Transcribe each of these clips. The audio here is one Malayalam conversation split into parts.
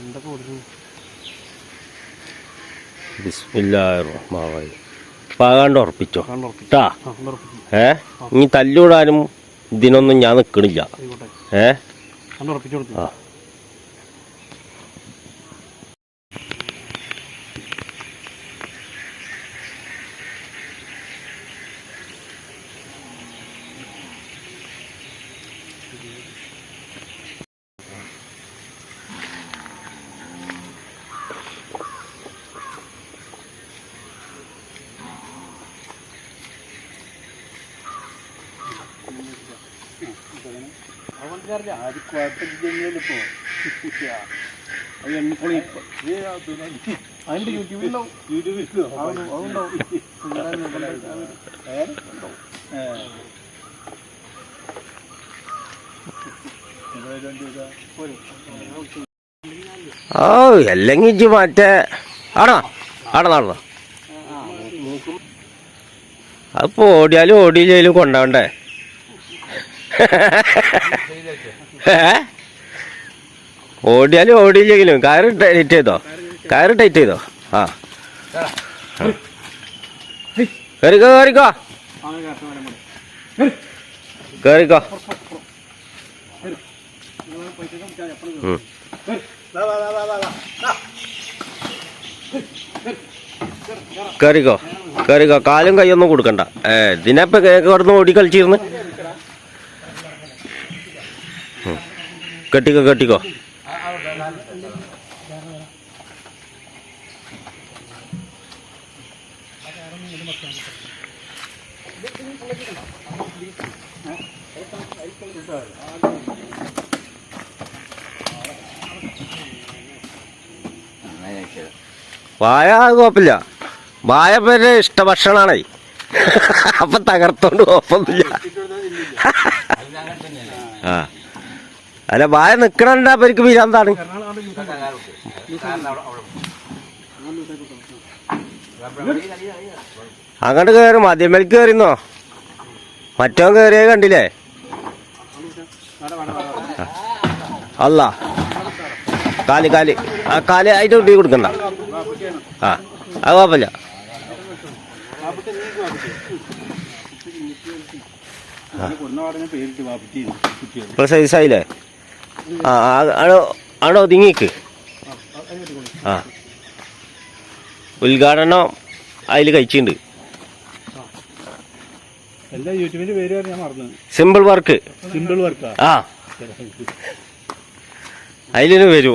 എന്തൊക്കെ കൊടുക്കുന്നു ബിസ്മില്ലാഹിർറഹ്മാനിറഹീം പാകാണ്ട് ഉറപ്പിച്ചോ? കണ്ടുറപ്പിച്ചു ട്ടാ. ആ ഏ? ഇനി തല്ലൂടാനും ഇതിനൊന്നും ഞാൻ നിൽക്കണില്ല ഏ? ആ. ആദ്യ അത് യൂട്യൂബിലുണ്ടാവും അതുണ്ടാവും ഓ അല്ലെങ്കിൽ ഇജ്ജ് മറ്റേ ആടാ ആടാ നടന്നോ അപ്പൊ ഓടിയാലും ഓടിയില്ലേലും കൊണ്ടാവണ്ടേ? ഓടിയാലും ഓടിയില്ലെങ്കിലും കയറ് ടൈറ്റ് ചെയ്തോ? കയറ് ടൈറ്റ് ചെയ്തോ? ആ. കയറിക്കോ കയറിക്കോ കയറിക്കോ. കയറിക്കോ കയറിക്കോ കാലും കൈയൊന്നും കൊടുക്കണ്ട. ഏ ഇതിനപ്പൊ കിടന്ന് ഓടി കളിച്ചിരുന്ന്. കെട്ടിക്കോ കെട്ടിക്കോ. വായ കുഴപ്പമില്ല. വായ പേര് ഇഷ്ട ഭക്ഷണമാണ് അപ്പൊ തകർത്തോണ്ട് കുഴപ്പമൊന്നുമില്ല. ആ. അല്ല വായ നിക്കണണ്ട പേർക്ക് വിരാന്താണ് അങ്ങോട്ട് കയറി മദ്യമേൽക്ക് കയറിന്നോ മറ്റോ കയറിയ കണ്ടില്ലേ? അല്ല കാൽ കാൽ. ആ കാൽ അതിന്റെ കുട്ടി കൊടുക്കണ്ട. ആ അത് കുഴപ്പമില്ല. ഇപ്പൊ സൈസായില്ലേ ആ ആ- ആണോ തിങ്ങിക്ക്. ഒതുങ്ങിക്ക് ആ. ഉദ്ഘാടനം അതിൽ കഴിച്ചിട്ടുണ്ട്. സിമ്പിൾ വർക്ക് സിമ്പിൾ വർക്കാ ആ? അതിലിന് വരൂ.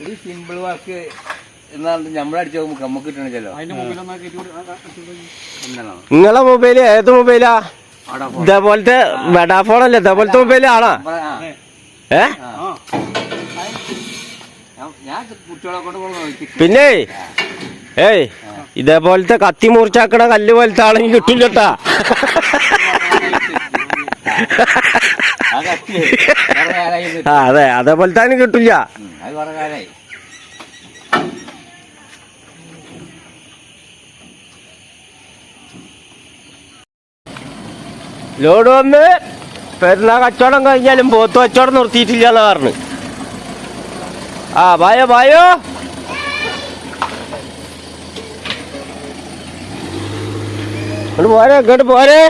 ഒരു സിമ്പിൾ വർക്ക് എന്നാണ് നമ്മളടിച്ച് നമുക്ക് കിട്ടണല്ലോ നിങ്ങളെ മൊബൈൽ ഏത് മൊബൈലാ? ഇതേപോലത്തെ മെഡാഫോണല്ലേ ഇതേപോലത്തെ മൊബൈൽ ആണോ? ഏ? പിന്നെ ഏയ് ഇതേപോലത്തെ കത്തി മുറിച്ചാക്കണ കല്ല് പോലത്തെ ആണെങ്കിൽ കിട്ടില്ലട്ടാ. അതെ അതേപോലത്തെ കിട്ടില്ല. ലോഡ് വന്ന് പെരുന്നാ കച്ചവടം കഴിഞ്ഞാലും പോത്ത് കച്ചവടം നിർത്തിയിട്ടില്ല പറഞ്ഞു. ആ ബായോ ബായോ ഇങ്ങോട്ട് പോരെ ഇങ്ങോട്ട് പോരെ.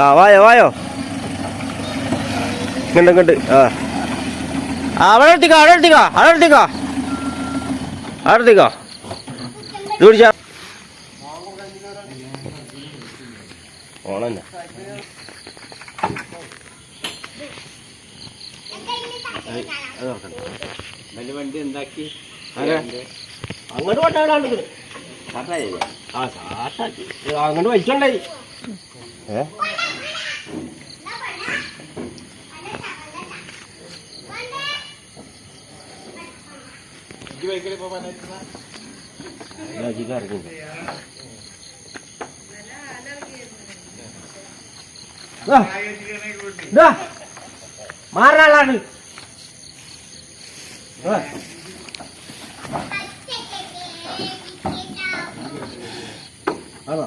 ആ വായോ വായോ. ഇങ്ങോട്ട് ഇങ്ങോട്ട് ആ. ആ, അവിടെ എടുത്തിക്കോ അവിടെ എടുത്തിക്കോ അവിടെ എടുത്തിക്കോ. അവിടെ എടുത്തിക്കോ. ഇത് പിടിച്ചാ. ഓണന്നെ വലിയ വണ്ടി എന്താക്കി? അങ്ങോട്ട് കൊണ്ടാടാണ്ട് കട്ടായി ആ സാട്ടാക്കി അങ്ങോട്ട് വലിച്ചോണ്ടായി. ഏ? മാറാളാണ്. ആണോ?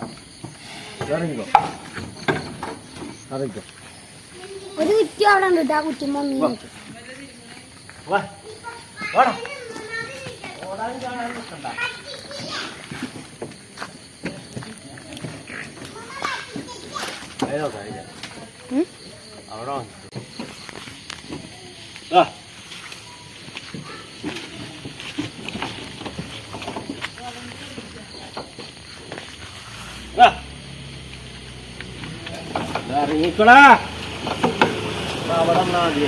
ഇറങ്ങിക്കോ. അറിയിക്കോ ഒരു കുറ്റി അവിടെ ഉണ്ട് കേട്ടോ ആ കുറ്റിമ്മ മീൻ കിട്ടും. വാ വാടാ ഉം? അവിടെ ആ ആ ഇറങ്ങിക്കോളാ അവിടെ നിന്നാ മതി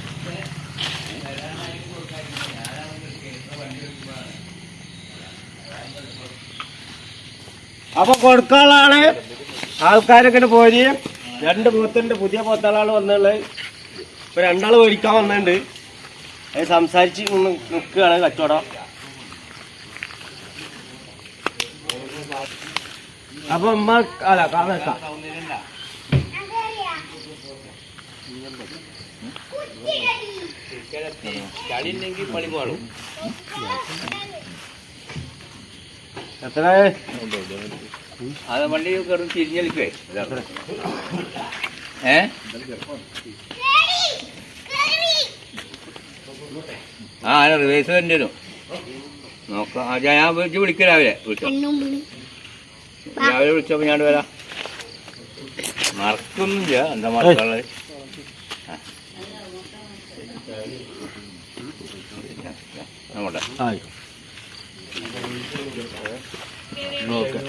അപ്പൊ കൊടുക്കാളാണ്. ആൾക്കാരൊക്കെ പോരി. രണ്ട് പോത്തുണ്ട് പുതിയ പോത്താളാണ് വന്നുള്ളത് ഇപ്പൊ രണ്ടാൾ മേടിക്കാൻ വന്നിട്ടുണ്ട് അത് സംസാരിച്ച് നിൽക്കുകയാണ് കച്ചവടം അപ്പൊ അമ്മ അല്ല കാണാം ചളിയില്ലെങ്കിൽ പണി പാടും എത്ര അത് വണ്ടി കയറും തിരിഞ്ഞളിക്കേ ഏ ആ അല്ല റിവേഴ്സ് തന്നെ വരും നോക്കാം ആ, ഞാൻ വിളിച്ച് വിളിക്കാം രാവിലെ വിളിച്ചോ രാവിലെ വിളിച്ചപ്പോൾ ഞാൻ വരാം മറക്കൊന്നുമില്ല എന്താ മറക്കാനുള്ളത്. നമ്മടെ ഓക്കെ